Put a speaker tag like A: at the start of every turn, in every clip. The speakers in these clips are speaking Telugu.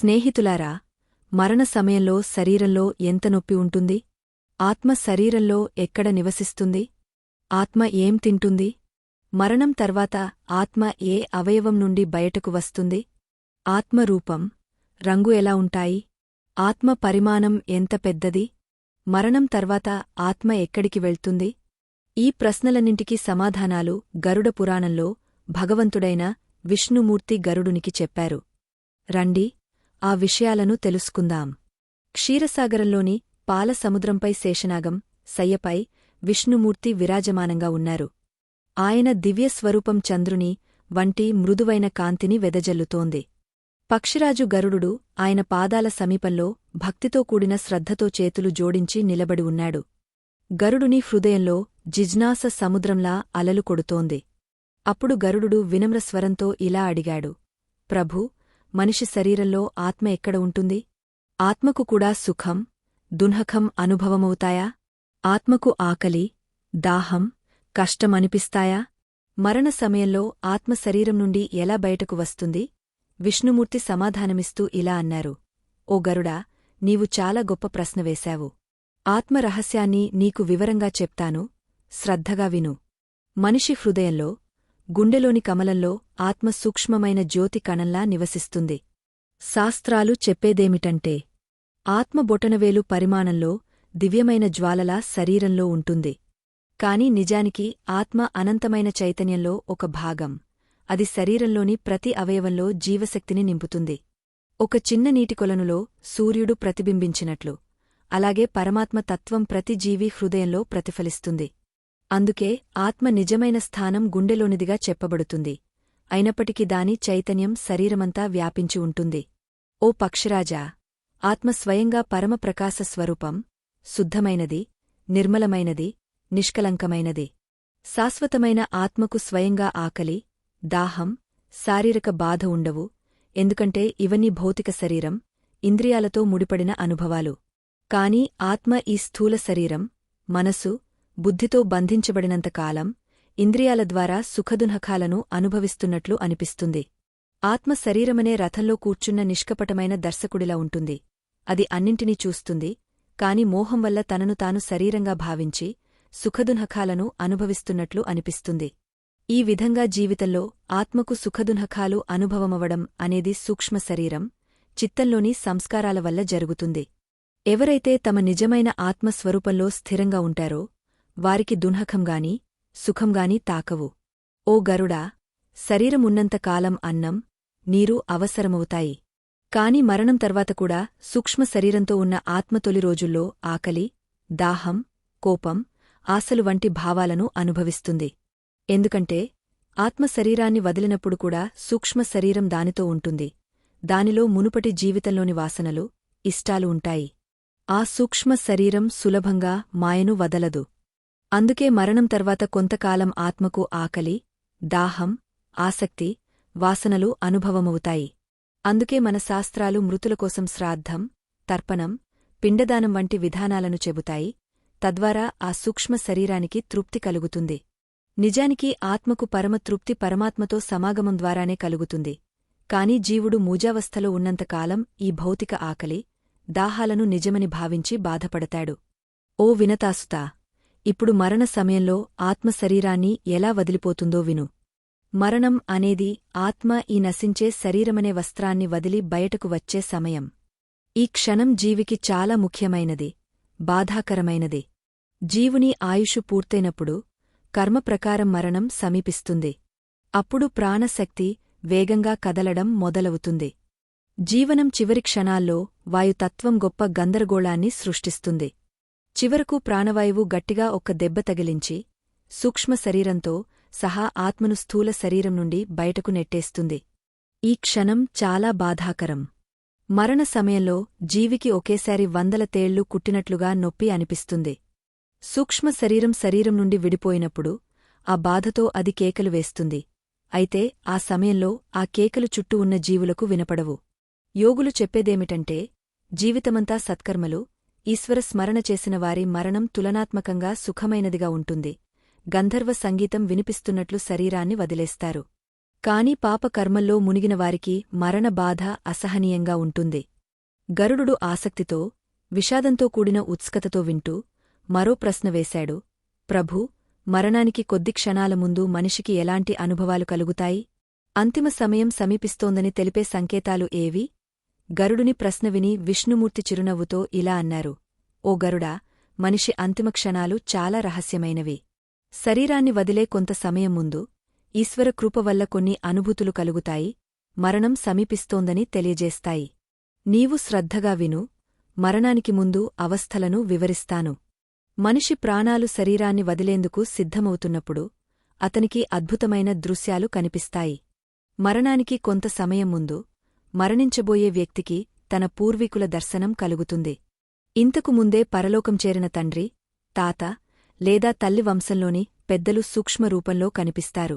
A: స్నేహితులారా మరణ సమయంలో శరీరంలో ఎంత నొప్పి ఉంటుంది? ఆత్మ శరీరంలో ఎక్కడ నివసిస్తుంది? ఆత్మ ఏం తింటుంది? మరణం తర్వాత ఆత్మ ఏ అవయవం నుండి బయటకు వస్తుంది? ఆత్మ రూపం రంగు ఎలా ఉంటాయి? ఆత్మ పరిమాణం ఎంత పెద్దది? మరణం తర్వాత ఆత్మ ఎక్కడికి వెళ్తుంది? ఈ ప్రశ్నలన్నింటికీ సమాధానాలు గరుడ పురాణంలో భగవంతుడైన విష్ణుమూర్తి గరుడునికి చెప్పారు. రండి ఆ విషయాలను తెలుసుకుందాం. క్షీరసాగరంలోని పాల సముద్రంపై శేషనాగం సయ్యపై విష్ణుమూర్తి విరాజమానంగా ఉన్నారు. ఆయన దివ్యస్వరూపం చంద్రుని వంటి మృదువైన కాంతిని వెదజల్లుతోంది. పక్షిరాజు గరుడు ఆయన పాదాల సమీపంలో భక్తితో కూడిన శ్రద్ధతో చేతులు జోడించి నిలబడి ఉన్నాడు. గరుడుని హృదయంలో జిజ్నాస సముద్రంలా అలలు కొడుతోంది. అప్పుడు గరుడు వినమ్రస్వరంతో ఇలా అడిగాడు. ప్రభూ మనిషి శరీరంలో ఆత్మ ఎక్కడ ఉంటుంది? ఆత్మకు కూడా సుఖం దున్హకం అనుభవమవుతాయా? ఆత్మకు ఆకలి దాహం కష్టమనిపిస్తాయా? మరణ సమయంలో ఆత్మ శరీరం నుండి ఎలా బయటకు వస్తుంది? విష్ణుమూర్తి సమాధానమిస్తూ ఇలా అన్నారు. ఓ గరుడా నీవు చాలా గొప్ప ప్రశ్న వేశావు. ఆత్మ రహస్యాన్ని నీకు వివరంగా చెప్తాను. శ్రద్ధగా విను. మనిషి హృదయంలో గుండెలోని కమలంలో ఆత్మ సూక్ష్మమైన జ్యోతి కణంలా నివసిస్తుంది. శాస్త్రాలు చెప్పేదేమిటంటే ఆత్మ బొటనవేలు పరిమాణంలో దివ్యమైన జ్వాలలా శరీరంలో ఉంటుంది. కాని నిజానికి ఆత్మ అనంతమైన చైతన్యంలో ఒక భాగం. అది శరీరంలోని ప్రతి అవయవంలో జీవశక్తిని నింపుతుంది. ఒక చిన్న నీటికొలనులో సూర్యుడు ప్రతిబింబించినట్లు. అలాగే పరమాత్మ తత్వం ప్రతి జీవి హృదయంలో ప్రతిఫలిస్తుంది. అందుకే ఆత్మ నిజమైన స్థానం గుండెలోనిదిగా చెప్పబడుతుంది. అయినప్పటికీ దాని చైతన్యం శరీరమంతా వ్యాపించి ఉంటుంది. ఓ పక్షిరాజా ఆత్మ స్వయంగా పరమప్రకాశ స్వరూపం శుద్ధమైనది నిర్మలమైనది నిష్కలంకమైనది. శాశ్వతమైన ఆత్మకు స్వయంగా ఆకలి దాహం శారీరక బాధ ఉండవు ఎందుకంటే ఇవన్నీ భౌతిక శరీరం ఇంద్రియాలతో ముడిపడిన అనుభవాలు. కాని ఆత్మ ఈ స్థూల శరీరం మనసు బుద్ధితో బంధించబడినంతకాలం ఇంద్రియాల ద్వారా సుఖదునఖాలను అనుభవిస్తున్నట్లు అనిపిస్తుంది. ఆత్మ శరీరమనే రథంలో కూర్చున్న నిష్కపటమైన దర్శకుడిలా ఉంటుంది. అది అన్నింటినీ చూస్తుంది కాని మోహం వల్ల తనను తాను శరీరంగా భావించి సుఖదునఖాలను అనుభవిస్తున్నట్లు అనిపిస్తుంది. ఈ విధంగా జీవితంలో ఆత్మకు సుఖదునఖాలు అనుభవమవడం అనేది సూక్ష్మ శరీరం చిత్తంలోని సంస్కారాల వల్ల జరుగుతుంది. ఎవరైతే తమ నిజమైన ఆత్మస్వరూపంలో స్థిరంగా ఉంటారో వారికి దున్హకంగాని సుఖంగాని తాకవు. ఓ గరుడా శరీరమున్నంతకాలం అన్నం నీరు అవసరమవుతాయి. కాని మరణం తర్వాత కూడా సూక్ష్మ శరీరంతో ఉన్న ఆత్మ తొలి రోజుల్లో ఆకలి దాహం కోపం ఆశలు వంటి భావాలను అనుభవిస్తుంది. ఎందుకంటే ఆత్మ శరీరాన్ని వదిలినప్పుడు కూడా సూక్ష్మ శరీరం దానితో ఉంటుంది. దానిలో మునుపటి జీవితంలోని వాసనలు ఇష్టాలు ఉంటాయి. ఆ సూక్ష్మ శరీరం సులభంగా మాయను వదలదు. అందుకే మరణం తర్వాత కొంతకాలం ఆత్మకు ఆకలి దాహం ఆసక్తి వాసనలు అనుభవమవుతాయి. అందుకే మన శాస్త్రాలు మృతుల కోసం శ్రాద్ధం తర్పణం పిండదానం వంటి విధానాలను చెబుతాయి. తద్వారా ఆ సూక్ష్మ శరీరానికి తృప్తి కలుగుతుంది. నిజానికి ఆత్మకు పరమతృప్తి పరమాత్మతో సమాగమం ద్వారానే కలుగుతుంది. కాని జీవుడు మూజావస్థలో ఉన్నంతకాలం ఈ భౌతిక ఆకలి దాహాలను నిజమని భావించి బాధపడతాడు. ఓ వినతాసుతా! ఇప్పుడు మరణ సమయంలో ఆత్మ శరీరాన్ని ఎలా వదిలిపోతుందో విను. మరణం అనేది ఆత్మ ఈ నశించే శరీరమనే వస్త్రాన్ని వదిలి బయటకు వచ్చే సమయం. ఈ క్షణం జీవికి చాలా ముఖ్యమైనది బాధాకరమైనది. జీవుని ఆయుషు పూర్తయినప్పుడు కర్మ ప్రకారం మరణం సమీపిస్తుంది. అప్పుడు ప్రాణశక్తి వేగంగా కదలడం మొదలవుతుంది. జీవనం చివరి క్షణాల్లో వాయుతత్వం గొప్ప గందరగోళాన్ని సృష్టిస్తుంది. చివరకు ప్రాణవాయువు గట్టిగా ఒక్క దెబ్బ తగిలించి సూక్ష్మ శరీరంతో సహా ఆత్మను స్థూల శరీరం నుండి బయటకు నెట్టేస్తుంది. ఈ క్షణం చాలా బాధాకరం. మరణ సమయంలో జీవికి ఒకేసారి వందల తేళ్ళు కుట్టినట్లుగా నొప్పి అనిపిస్తుంది. సూక్ష్మ శరీరం శరీరం నుండి విడిపోయినప్పుడు ఆ బాధతో అది కేకలు వేస్తుంది. అయితే ఆ సమయంలో ఆ కేకలు చుట్టూ ఉన్న జీవులకు వినపడవు. యోగులు చెప్పేదేమిటంటే జీవితమంతా సత్కర్మలు ఈశ్వర స్మరణ చేసిన వారి మరణం తులనాత్మకంగా సుఖమైనదిగా ఉంటుంది. గంధర్వ సంగీతం వినిపిస్తున్నట్లు శరీరాన్ని వదిలేస్తారు. కాని పాపకర్మల్లో మునిగిన వారికి మరణ బాధ అసహనీయంగా ఉంటుంది. గరుడు ఆసక్తితో విషాదంతో కూడిన ఉత్సుకతతో వింటూ మరో ప్రశ్న వేశాడు. ప్రభూ మరణానికి కొద్ది క్షణాల ముందు మనిషికి ఎలాంటి అనుభవాలు కలుగుతాయి? అంతిమ సమయం సమీపిస్తోందని తెలిపే సంకేతాలు ఏవి? గరుడుని ప్రశ్న విని విష్ణుమూర్తి చిరునవ్వుతో ఇలా అన్నారు ఓ గరుడా మనిషి అంతిమ క్షణాలు చాలా రహస్యమైనవి. శరీరాన్ని వదిలే కొంత సమయం ముందు ఈశ్వర కృప వల్ల కొన్ని అనుభూతులు కలుగుతాయి మరణం సమీపిస్తోందని తెలియజేస్తాయి. నీవు శ్రద్ధగా విను మరణానికి ముందు అవస్థలను వివరిస్తాను. మనిషి ప్రాణాలు శరీరాన్ని వదిలేందుకు సిద్ధమవుతున్నప్పుడు అతనికి అద్భుతమైన దృశ్యాలు కనిపిస్తాయి. మరణానికి కొంత సమయం ముందు మరణించబోయే వ్యక్తికి తన పూర్వీకుల దర్శనం కలుగుతుంది. ఇంతకు ముందే పరలోకం చేరిన తండ్రి తాత లేదా తల్లి వంశంలోని పెద్దలు సూక్ష్మరూపంలో కనిపిస్తారు.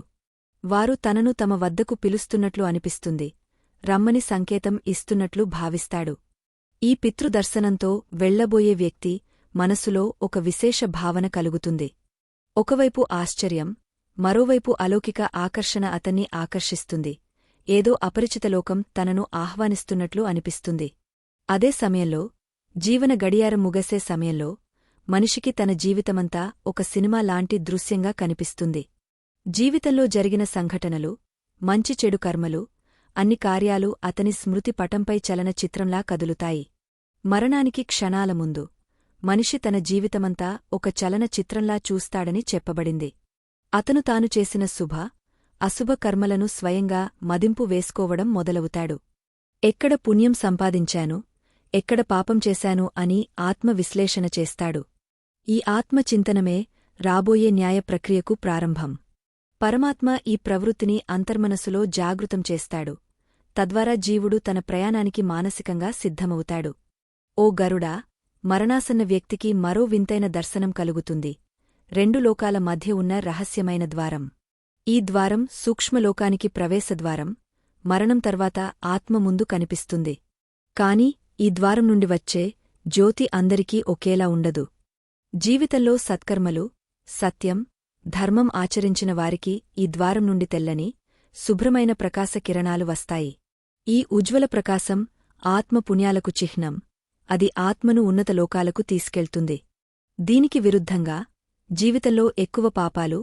A: వారు తనను తమ వద్దకు పిలుస్తున్నట్లు అనిపిస్తుంది రమ్మని సంకేతం ఇస్తున్నట్లు భావిస్తాడు. ఈ పితృదర్శనంతో వెళ్ళబోయే వ్యక్తి మనసులో ఒక విశేష భావన కలుగుతుంది. ఒకవైపు ఆశ్చర్యం మరోవైపు అలౌకిక ఆకర్షణ అతన్ని ఆకర్షిస్తుంది. ఏదో అపరిచితలోకం తనను ఆహ్వానిస్తున్నట్లు అనిపిస్తుంది. అదే సమయంలో జీవన గడియారం ముగసే సమయంలో మనిషికి తన జీవితమంతా ఒక సినిమా లాంటి దృశ్యంగా కనిపిస్తుంది. జీవితంలో జరిగిన సంఘటనలు మంచి చెడు కర్మలు అన్ని కార్యాలు అతని స్మృతి పటంపై చలన చిత్రంలా కదులుతాయి. మరణానికి క్షణాల ముందు మనిషి తన జీవితమంతా ఒక చలన చిత్రంలా చూస్తాడని చెప్పబడింది. అతను తాను చేసిన శుభ అశుభకర్మలను స్వయంగా మదింపు వేసుకోవడం మొదలవుతాడు. ఎక్కడ పుణ్యం సంపాదించాను ఎక్కడ పాపం చేశాను అని ఆత్మవిశ్లేషణ చేస్తాడు. ఈ ఆత్మచింతనమే రాబోయే న్యాయ ప్రక్రియకు ప్రారంభం. పరమాత్మ ఈ ప్రవృత్తిని అంతర్మనసులో జాగృతం చేస్తాడు. తద్వారా జీవుడు తన ప్రయాణానికి మానసికంగా సిద్ధమవుతాడు. ఓ గరుడా మరణాసన్న వ్యక్తికి మరో వింతైన దర్శనం కలుగుతుంది. రెండు లోకాల మధ్య ఉన్న రహస్యమైన ద్వారం. ఈ ద్వారం సూక్ష్మలోకానికి ప్రవేశద్వారం మరణం తర్వాత ఆత్మ ముందు కనిపిస్తుంది. కాని ఈ ద్వారం నుండి వచ్చే జ్యోతి అందరికీ ఒకేలా ఉండదు. జీవితంలో సత్కర్మలు సత్యం ధర్మం ఆచరించిన వారికి ఈ ద్వారం నుండి తెల్లని శుభ్రమైన ప్రకాశ కిరణాలు వస్తాయి. ఈ ఉజ్వల ప్రకాశం ఆత్మ పుణ్యాలకు చిహ్నం అది ఆత్మను ఉన్నత లోకాలకు తీసుకెళ్తుంది. దీనికి విరుద్ధంగా జీవితంలో ఎక్కువ పాపాలు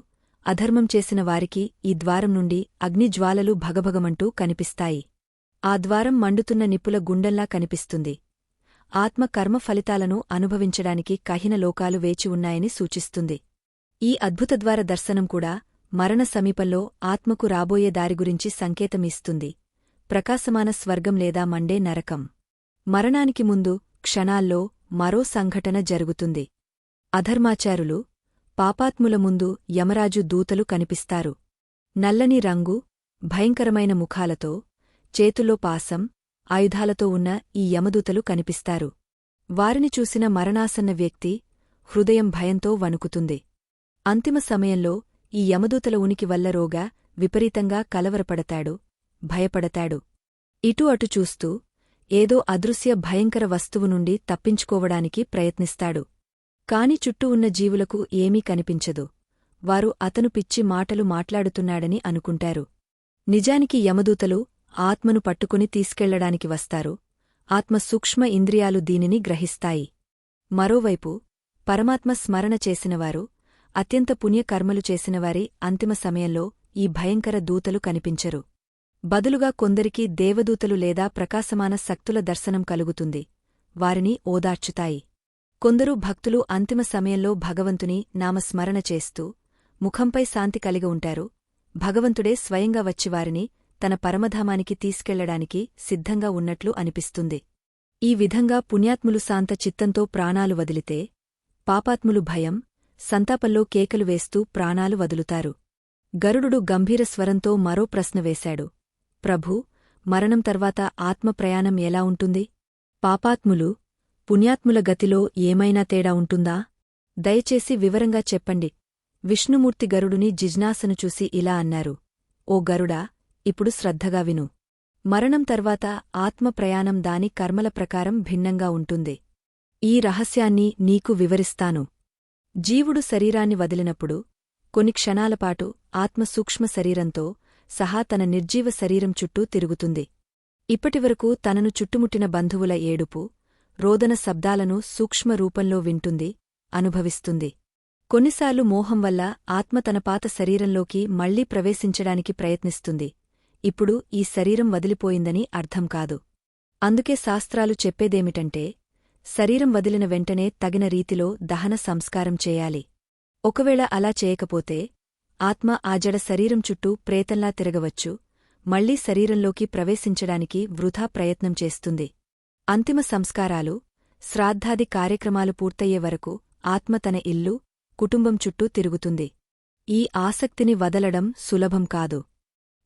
A: అధర్మం చేసిన వారికి ఈ ద్వారం నుండి అగ్నిజ్వాలలు భగభగమంటూ కనిపిస్తాయి. ఆ ద్వారం మండుతున్న నిప్పుల గుండెల్లా కనిపిస్తుంది. ఆత్మ కర్మ ఫలితాలను అనుభవించడానికి కహిన లోకాలు వేచి ఉన్నాయని సూచిస్తుంది. ఈ అద్భుతద్వార దర్శనం కూడా మరణ సమీపంలో ఆత్మకు రాబోయే దారి గురించి సంకేతమిస్తుంది. ప్రకాశమాన స్వర్గం లేదా మండే నరకం. మరణానికి ముందు క్షణాల్లో మరో సంఘటన జరుగుతుంది. అధర్మాచారులు పాపాత్ముల ముందు యమరాజు దూతలు కనిపిస్తారు. నల్లని రంగు భయంకరమైన ముఖాలతో చేతుల్లో పాసం ఆయుధాలతో ఉన్న ఈ యమదూతలు కనిపిస్తారు. వారిని చూసిన మరణాసన్న వ్యక్తి హృదయం భయంతో వణుకుతుంది. అంతిమ సమయంలో ఈ యమదూతల ఉనికి వల్ల రోగా విపరీతంగా కలవరపడతాడు భయపడతాడు. ఇటు అటు చూస్తూ ఏదో అదృశ్య భయంకర వస్తువు నుండి తప్పించుకోవడానికి ప్రయత్నిస్తాడు. కాని చుట్టూ ఉన్న జీవులకు ఏమీ కనిపించదు. వారు అతను పిచ్చి మాటలు మాట్లాడుతున్నాడని అనుకుంటారు. నిజానికి యమదూతలు ఆత్మను పట్టుకుని తీసుకెళ్ళడానికి వస్తారు. ఆత్మ సూక్ష్మ ఇంద్రియాలు దీనిని గ్రహిస్తాయి. మరోవైపు పరమాత్మ స్మరణ చేసినవారు అత్యంత పుణ్యకర్మలు చేసినవారి అంతిమ సమయంలో ఈ భయంకర దూతలు కనిపించరు. బదులుగా కొందరికి దేవదూతలు లేదా ప్రకాశమాన శక్తుల దర్శనం కలుగుతుంది. వారిని ఓదార్చుతాయి. కొందరు భక్తులు అంతిమ సమయంలో భగవంతుని నామస్మరణ చేస్తూ ముఖంపై శాంతి కలిగి ఉంటారు. భగవంతుడే స్వయంగా వచ్చివారిని తన పరమధామానికి తీసుకెళ్ళడానికి సిద్ధంగా ఉన్నట్లు అనిపిస్తుంది. ఈ విధంగా పుణ్యాత్ములు శాంత చిత్తంతో ప్రాణాలు వదిలితే పాపాత్ములు భయం సంతాపంలో కేకలు వేస్తూ ప్రాణాలు వదులుతారు. గరుడు గంభీర స్వరంతో మరో ప్రశ్న వేశాడు. ప్రభూ మరణం తర్వాత ఆత్మ ప్రయాణం ఎలా ఉంటుంది? పాపాత్ములు పుణ్యాత్ముల గతిలో ఏమైనా తేడా ఉంటుందా? దయచేసి వివరంగా చెప్పండి. విష్ణుమూర్తి గరుడుని జిజ్ఞాసను చూసి ఇలా అన్నారు. ఓ గరుడా ఇప్పుడు శ్రద్ధగా విను. మరణం తర్వాత ఆత్మ ప్రయాణం దాని కర్మల ప్రకారం భిన్నంగా ఉంటుంది. ఈ రహస్యాన్ని నీకు వివరిస్తాను. జీవుడు శరీరాన్ని వదిలినప్పుడు కొన్ని క్షణాలపాటు ఆత్మ సూక్ష్మ శరీరంతో సహా తన నిర్జీవ శరీరం చుట్టూ తిరుగుతుంది. ఇప్పటివరకు తనను చుట్టుముట్టిన బంధువుల ఏడుపు రోదన శబ్దాలను సూక్ష్మ రూపంలో వింటుంది అనుభవిస్తుంది. కొన్నిసార్లు మోహం వల్ల ఆత్మ తన పాత శరీరంలోకి మళ్ళీ ప్రవేశించడానికి ప్రయత్నిస్తుంది. ఇప్పుడు ఈ శరీరం వదిలిపోయిందని అర్థం కాదు. అందుకే శాస్త్రాలు చెప్పేదేమిటంటే శరీరం వదిలిన వెంటనే తగిన రీతిలో దహన సంస్కారం చేయాలి. ఒకవేళ అలా చేయకపోతే ఆత్మ ఆ జడ శరీరం చుట్టూ ప్రేతంలా తిరగవచ్చు మళ్ళీ శరీరంలోకి ప్రవేశించడానికి వృధా ప్రయత్నం చేస్తుంది. అంతిమ సంస్కారాలు శ్రాద్ధాది కార్యక్రమాలు పూర్తయ్యే వరకు ఆత్మ తన ఇల్లు కుటుంబం చుట్టూ తిరుగుతుంది. ఈ ఆసక్తిని వదలడం సులభం కాదు.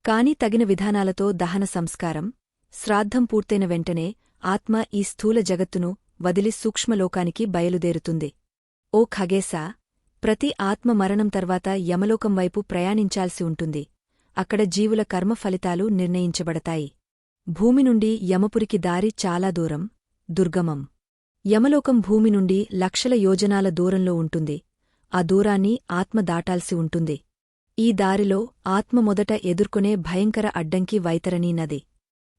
A: కాని తగిన విధానాలతో దహన సంస్కారం శ్రాద్ధం పూర్తయిన వెంటనే ఆత్మ ఈ స్థూల జగత్తును వదిలి సూక్ష్మలోకానికి బయలుదేరుతుంది. ఓ ఖగేసా ప్రతి ఆత్మ మరణం తర్వాత యమలోకం వైపు ప్రయాణించాల్సి ఉంటుంది. అక్కడ జీవుల కర్మ ఫలితాలు నిర్ణయించబడతాయి. భూమి నుండి యమపురికి దారి చాలా దూరం దుర్గమం. యమలోకం భూమి నుండి లక్షల యోజనాల దూరంలో ఉంటుంది. ఆ దూరాన్ని ఆత్మ దాటాల్సి ఉంటుంది. ఈ దారిలో ఆత్మ మొదట ఎదుర్కొనే భయంకర అడ్డంకి వైతరణీ నది.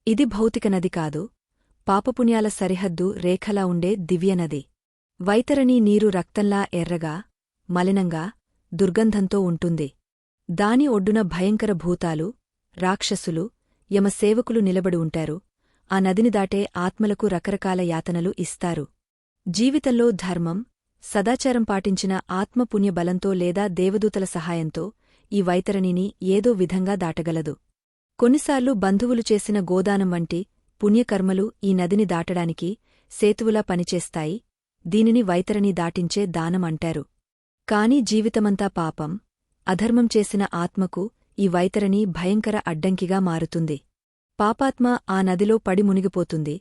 A: ఇది భౌతిక నది కాదు. పాపపుణ్యాల సరిహద్దు రేఖలా ఉండే దివ్యనది వైతరణీ నీరు రక్తంలా ఎర్రగా మలినంగా దుర్గంధంతో ఉంటుంది. దాని ఒడ్డున భయంకర భూతాలు రాక్షసులు యమసేవకులు నిలబడి ఉంటారు. ఆ నదిని దాటే ఆత్మలకు రకరకాల యాతనలు ఇస్తారు. జీవితంలో ధర్మం సదాచారం పాటించిన ఆత్మపుణ్య బలంతో లేదా దేవదూతల సహాయంతో ఈ వైతరణిని ఏదో విధంగా దాటగలదు. కొన్నిసార్లు బంధువులు చేసిన గోదానం వంటి పుణ్యకర్మలు ఈ నదిని దాటడానికి సేతువులా పనిచేస్తాయి. దీనిని వైతరణి దాటించే దానం అంటారు. కాని జీవితమంతా పాపం అధర్మం చేసిన ఆత్మకు ఈ వైతరణి భయంకర అడ్డంకిగా మారుతుంది. పాపాత్మ ఆ నదిలో పడి మునిగిపోతుంది.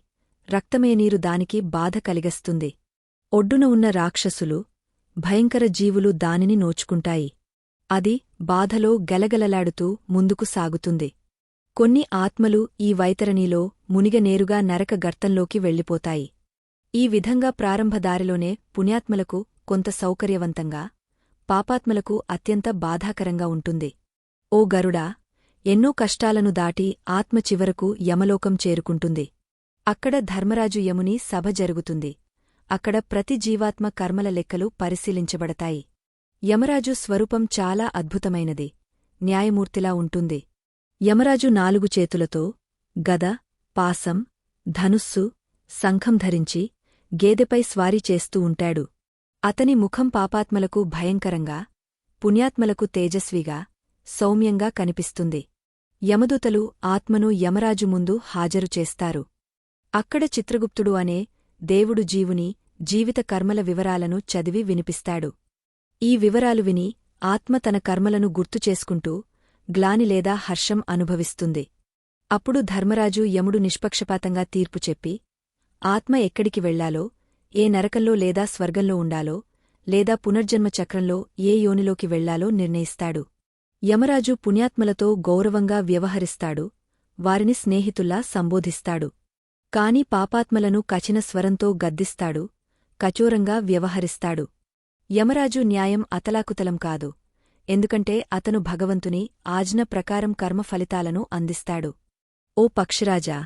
A: రక్తమే నీరు దానికి బాధ కలిగస్తుంది. ఒడ్డున ఉన్న రాక్షసులు భయంకర జీవులు దానిని నోచుకుంటాయి. అది బాధలో గలగలలాడుతూ ముందుకు సాగుతుంది. కొన్ని ఆత్మలు ఈ వైతరణిలో మునిగనేరుగా నరక గర్తంలోకి వెళ్ళిపోతాయి. ఈ విధంగా ప్రారంభదారిలోనే పుణ్యాత్మలకు కొంత సౌకర్యవంతంగా పాపాత్మలకు అత్యంత బాధాకరంగా ఉంటుంది. ఓ గరుడా ఎన్నో కష్టాలను దాటి ఆత్మ చివరకు యమలోకం చేరుకుంటుంది. అక్కడ ధర్మరాజు యముని సభ జరుగుతుంది. అక్కడ ప్రతి జీవాత్మ కర్మల లెక్కలు పరిశీలించబడతాయి. యమరాజు స్వరూపం చాలా అద్భుతమైనది. న్యాయమూర్తిలా ఉంటుంది. యమరాజు నాలుగు చేతులతో గద పాసం ధనుస్సు శంఖం ధరించి గేదెపై స్వారీ చేస్తూ ఉంటాడు. అతని ముఖం పాపాత్మలకు భయంకరంగా పుణ్యాత్మలకు తేజస్విగా సౌమ్యంగా కనిపిస్తుంది. యమదూతలు ఆత్మను యమరాజు ముందు హాజరు చేస్తారు. అక్కడ చిత్రగుప్తుడు అనే దేవుడు జీవుని జీవిత కర్మల వివరాలను చదివి వినిపిస్తాడు. ఈ వివరాలు విని ఆత్మ తన కర్మలను గుర్తుచేసుకుంటూ గ్లాని లేదా హర్షం అనుభవిస్తుంది. అప్పుడు ధర్మరాజు యముడు నిష్పక్షపాతంగా తీర్పు చెప్పి ఆత్మ ఎక్కడికి వెళ్ళాలో ఏ నరకంలో లేదా స్వర్గంలో ఉండాలో లేదా పునర్జన్మ చక్రంలో ఏ యోనిలోకి వెళ్ళాలో నిర్ణయిస్తాడు. యమరాజు పుణ్యాత్మలతో గౌరవంగా వ్యవహరిస్తాడు వారిని స్నేహితుల్లా సంబోధిస్తాడు. కాని పాపాత్మలను కచిన స్వరంతో గద్దిస్తాడు కచోరంగా వ్యవహరిస్తాడు. యమరాజు న్యాయం అతలాకుతలం కాదు ఎందుకంటే అతను భగవంతుని ఆజ్ఞ ప్రకారం కర్మ ఫలితాలను అందిస్తాడు. ఓ పక్షిరాజా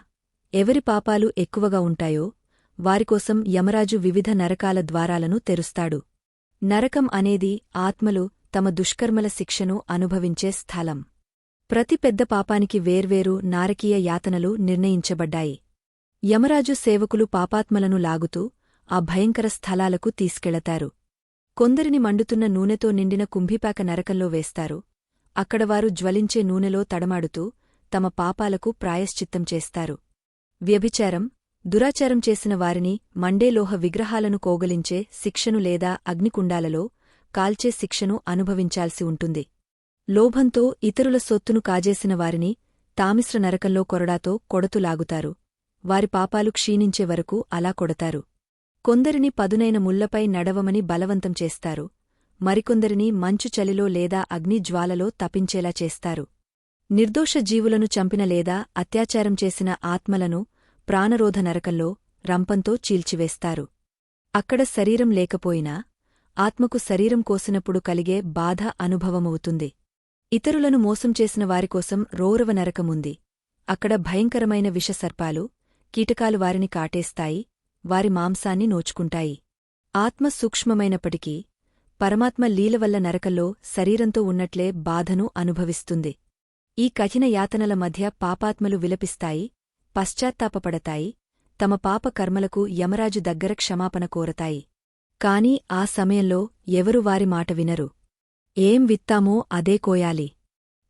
A: ఎవరి పాపాలు ఎక్కువగా ఉంటాయో వారికోసం యమరాజు వివిధ నరకాల ద్వారాలను తెరుస్తాడు. నరకం అనేది ఆత్మలు తమ దుష్కర్మల శిక్షను అనుభవించే స్థలం. ప్రతి పెద్ద పాపానికి వేర్వేరు నారకీయ యాతనలు నిర్ణయించబడ్డాయి. యమరాజు సేవకులు పాపాత్మలను లాగుతూ ఆ భయంకర స్థలాలకు తీసుకెళతారు. కొందరిని మండుతున్న నూనెతో నిండిన కుంభిపాక నరకంలో వేస్తారు. అక్కడవారు జ్వలించే నూనెలో తడమాడుతూ తమ పాపాలకు ప్రాయశ్చిత్తం చేస్తారు. వ్యభిచారం దురాచారం చేసిన వారిని మండేలోహ విగ్రహాలను కోగలించే శిక్షను లేదా అగ్నికుండాలలో కాల్చే శిక్షను అనుభవించాల్సి ఉంటుంది. లోభంతో ఇతరుల సొత్తును కాజేసిన వారిని తామిశ్ర నరకంలో కొరడాతో కొడతులాగుతారు వారి పాపాలు క్షీణించే వరకు అలా కొడతారు. కొందరిని పదునైన ముళ్ళపై నడవమని బలవంతం చేస్తారు. మరికొందరిని మంచు చలిలో లేదా అగ్నిజ్వాలలో తపించేలా చేస్తారు. నిర్దోష జీవులను చంపిన లేదా అత్యాచారం చేసిన ఆత్మలను ప్రాణరోధ నరకంలో రంపంతో చీల్చివేస్తారు. అక్కడ శరీరం లేకపోయినా ఆత్మకు శరీరం కోసినప్పుడు కలిగే బాధ అనుభవమవుతుంది. ఇతరులను మోసం చేసిన వారికోసం రౌరవ నరకముంది. అక్కడ భయంకరమైన విషసర్పాలు కీటకాలు వారిని కాటేస్తాయి వారి మాంసాన్ని నోచుకుంటాయి. ఆత్మ సూక్ష్మమైనప్పటికీ పరమాత్మ లీలవల్ల నరకల్లో శరీరంతో ఉన్నట్లే బాధను అనుభవిస్తుంది. ఈ కఠిన యాతనల మధ్య పాపాత్మలు విలపిస్తాయి పశ్చాత్తాపపడతాయి తమ పాప కర్మలకు యమరాజు దగ్గర క్షమాపణ కోరతాయి. కాని ఆ సమయంలో ఎవరు వారి మాట వినరు. ఏం విత్తామో అదే కోయాలి.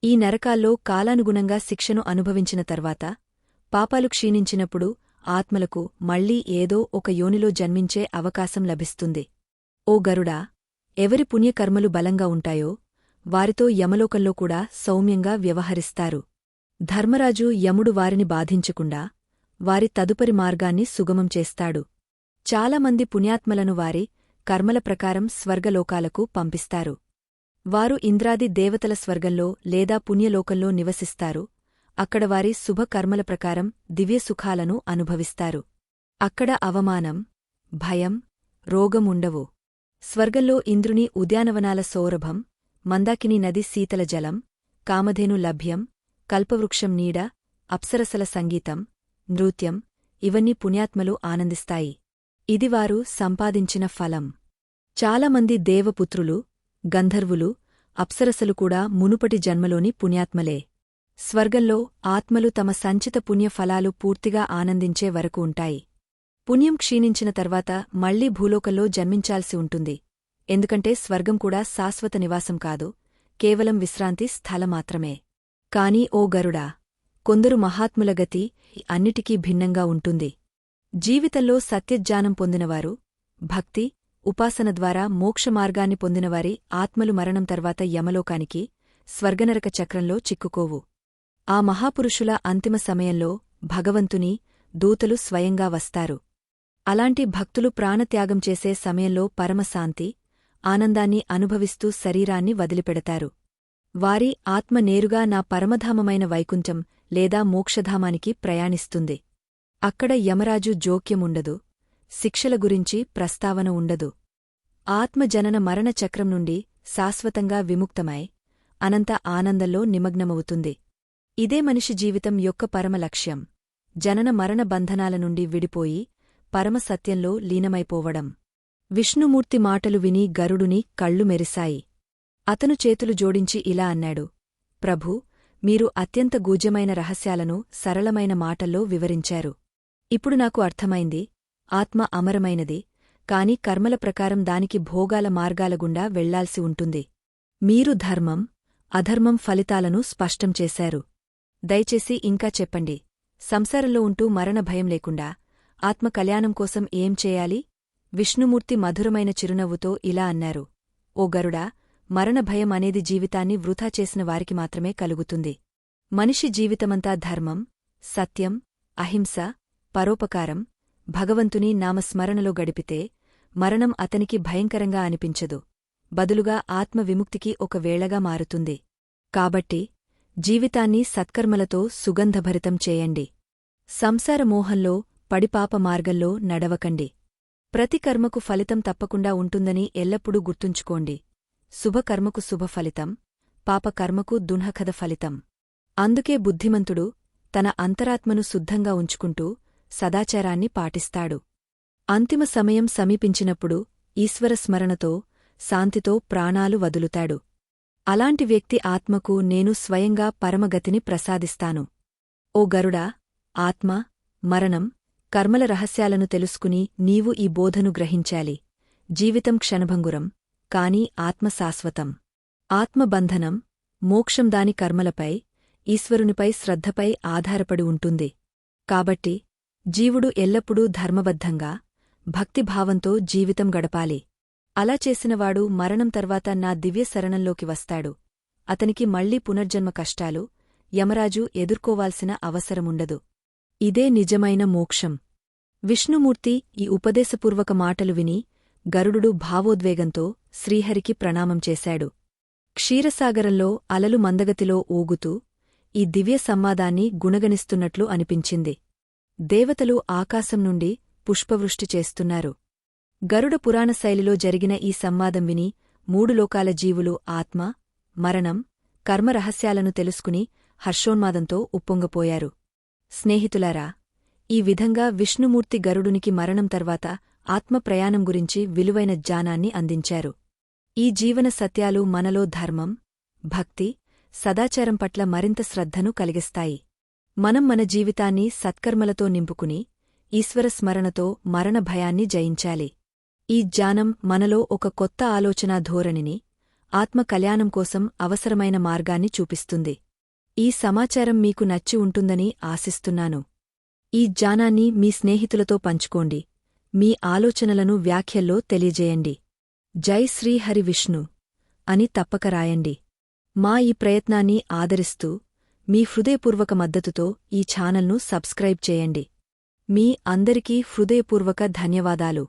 A: ఈ నరకాల్లో కాలానుగుణంగా శిక్షను అనుభవించిన తర్వాత పాపాలు క్షీణించినప్పుడు ఆత్మలకు మళ్ళీ ఏదో ఒక యోనిలో జన్మించే అవకాశం లభిస్తుంది. ఓ గరుడా ఎవరి పుణ్యకర్మలు బలంగా ఉంటాయో వారితో యమలోకంలో కూడా సౌమ్యంగా వ్యవహరిస్తారు. ధర్మరాజు యముడు వారిని బాధించకుండా వారి తదుపరి మార్గాన్ని సుగమం చేస్తాడు. చాలామంది పుణ్యాత్మలను వారి కర్మల ప్రకారం స్వర్గలోకాలకు పంపిస్తారు. వారు ఇంద్రాది దేవతల స్వర్గంలో లేదా పుణ్యలోకంలో నివసిస్తారు. అక్కడ వారి శుభకర్మల ప్రకారం దివ్యసుఖాలను అనుభవిస్తారు. అక్కడ అవమానం భయం రోగముండవు. స్వర్గంలో ఇంద్రుని ఉద్యానవనాల సౌరభం మందాకిని నది శీతల జలం కామధేను లభ్యం కల్పవృక్షం నీడ అప్సరసల సంగీతం నృత్యం ఇవన్నీ పుణ్యాత్మలు ఆనందిస్తాయి. ఇది వారు సంపాదించిన ఫలం. చాలామంది దేవపుత్రులు గంధర్వులు అప్సరసలు కూడా మునుపటి జన్మలోని పుణ్యాత్మలే. స్వర్గంలో ఆత్మలు తమ సంచిత పుణ్యఫలాలు పూర్తిగా ఆనందించే వరకు ఉంటాయి. పుణ్యం క్షీణించిన తర్వాత మళ్ళీ భూలోకంలో జన్మించాల్సి ఉంటుంది. ఎందుకంటే స్వర్గం కూడా శాశ్వత నివాసం కాదు కేవలం విశ్రాంతి స్థలమాత్రమే కాని ఓ గరుడా కొందరు మహాత్ముల గతి అన్నిటికీ భిన్నంగా ఉంటుంది. జీవితంలో సత్యజ్ఞానం పొందినవారు భక్తి ఉపాసన ద్వారా మోక్షమార్గాన్ని పొందినవారి ఆత్మలు మరణం తర్వాత యమలోకానికి స్వర్గనరక చక్రంలో చిక్కుకోవు. ఆ మహాపురుషుల అంతిమ సమయంలో భగవంతుని దూతలు స్వయంగా వస్తారు. అలాంటి భక్తులు ప్రాణత్యాగం చేసే సమయంలో పరమశాంతి ఆనందాన్ని అనుభవిస్తూ శరీరాన్ని వదిలిపెడతారు. వారి ఆత్మ నేరుగా నా పరమధామమైన వైకుంఠం లేదా మోక్షధామానికి ప్రయాణిస్తుంది. అక్కడ యమరాజు జోక్యముండదు శిక్షల గురించి ప్రస్తావన ఉండదు. ఆత్మ జనన మరణ చక్రం నుండి శాశ్వతంగా విముక్తమై అనంత ఆనందంలో నిమగ్నమవుతుంది. ఇదే మనిషి జీవితం యొక్క పరమ లక్ష్యం. జనన మరణ బంధనాల నుండి విడిపోయి పరమసత్యంలో లీనమైపోవడం. విష్ణుమూర్తి మాటలు విని గరుడుని కళ్ళు మెరిశాయి. అతను చేతులు జోడించి ఇలా అన్నాడు ప్రభూ మీరు అత్యంత గూజ్యమైన రహస్యాలను సరళమైన మాటల్లో వివరించారు. ఇప్పుడు నాకు అర్థమైంది ఆత్మ అమరమైనది కాని కర్మల ప్రకారం దానికి భోగాల మార్గాల గుండా వెళ్ళాల్సి ఉంటుంది. మీరు ధర్మం అధర్మం ఫలితాలను స్పష్టం చేశారు. దయచేసి ఇంకా చెప్పండి. సంసారంలో ఉంటూ మరణ భయం లేకుండా ఆత్మకల్యాణం కోసం ఏం చేయాలి? విష్ణుమూర్తి మధురమైన చిరునవ్వుతో ఇలా అన్నారు. ఓ గరుడా మరణభయం అనేది జీవితాన్ని వృథా చేసిన వారికి మాత్రమే కలుగుతుంది. మనిషి జీవితమంతా ధర్మం సత్యం అహింస పరోపకారం భగవంతుని నామస్మరణలో గడిపితే మరణం అతనికి భయంకరంగా అనిపించదు. బదులుగా ఆత్మవిముక్తికి ఒక వేళగా మారుతుంది. కాబట్టి జీవితాన్ని సత్కర్మలతో సుగంధభరితం చేయండి. సంసారమోహంలో పడిపాప మార్గంలో నడవకండి. ప్రతి కర్మకు ఫలితం తప్పకుండా ఉంటుందని ఎల్లప్పుడూ గుర్తుంచుకోండి. శుభకర్మకు శుభఫలితం పాపకర్మకు దున్హకథ ఫలితం. అందుకే బుద్ధిమంతుడు తన అంతరాత్మను శుద్ధంగా ఉంచుకుంటూ సదాచారాన్ని పాటిస్తాడు. అంతిమ సమయం సమీపించినప్పుడు ఈశ్వరస్మరణతో శాంతితో ప్రాణాలు వదులుతాడు. అలాంటి వ్యక్తి ఆత్మకు నేను స్వయంగా పరమగతిని ప్రసాదిస్తాను. ఓ గరుడా ఆత్మ మరణం కర్మల రహస్యాలను తెలుసుకుని నీవు ఈ బోధను గ్రహించాలి. జీవితం క్షణభంగురం కాని ఆత్మ శాశ్వతం. ఆత్మబంధనం మోక్షం దాని కర్మలపై ఈశ్వరునిపై శ్రద్ధపై ఆధారపడి ఉంటుంది. కాబట్టి జీవుడు ఎల్లప్పుడూ ధర్మబద్ధంగా భక్తిభావంతో జీవితం గడపాలి. అలా చేసినవాడు మరణం తర్వాత నా దివ్య శరణంలోకి వస్తాడు. అతనికి మళ్ళీ పునర్జన్మ కష్టాలు యమరాజు ఎదుర్కోవాల్సిన అవసరముండదు. ఇదే నిజమైన మోక్షం. విష్ణుమూర్తి ఈ ఉపదేశపూర్వక మాటలు విని గరుడు భావోద్వేగంతో శ్రీహరికి ప్రణామం చేశాడు. క్షీరసాగరంలో అలలు మందగతిలో ఊగుతూ ఈ దివ్య సంవాదాన్ని గుణగణిస్తున్నట్లు అనిపించింది. దేవతలు ఆకాశం నుండి పుష్పవృష్టి చేస్తున్నారు. గరుడ పురాణ శైలిలో జరిగిన ఈ సంవాదం విని మూడు లోకాల జీవులు ఆత్మ మరణం కర్మరహస్యాలను తెలుసుకుని హర్షోన్మాదంతో ఉప్పొంగపోయారు. స్నేహితులారా ఈ విధంగా విష్ణుమూర్తి గరుడునికి మరణం తర్వాత ఆత్మ ప్రయాణం గురించి విలువైన జ్ఞానాన్ని అందించారు. ఈ జీవన సత్యాలు మనలో ధర్మం భక్తి సదాచారం పట్ల మరింత శ్రద్ధను కలిగిస్తాయి. మనం మన జీవితాన్ని సత్కర్మలతో నింపుకుని ఈశ్వర స్మరణతో మరణ భయాన్ని జయించాలి. ఈ జ్ఞానం మనలో ఒక కొత్త ఆలోచనా ధోరణిని ఆత్మ కళ్యాణం కోసం అవసరమైన మార్గాన్ని చూపిస్తుంది. ఈ సమాచారం మీకు నచ్చి ఉంటుందని ఆశిస్తున్నాను. ఈ జ్ఞానాన్ని మీ స్నేహితులతో పంచుకోండి. మీ ఆలోచనలను వ్యాఖ్యల్లో తెలియజేయండి. జై శ్రీహరి విష్ణు అని తప్పక రాయండి. మా ఈ ప్రయత్నాన్ని ఆదరిస్తూ మీ హృదయపూర్వక మద్దతుతో ఈ ఛానల్ను సబ్స్క్రైబ్ చేయండి. మీ అందరికీ హృదయపూర్వక ధన్యవాదాలు.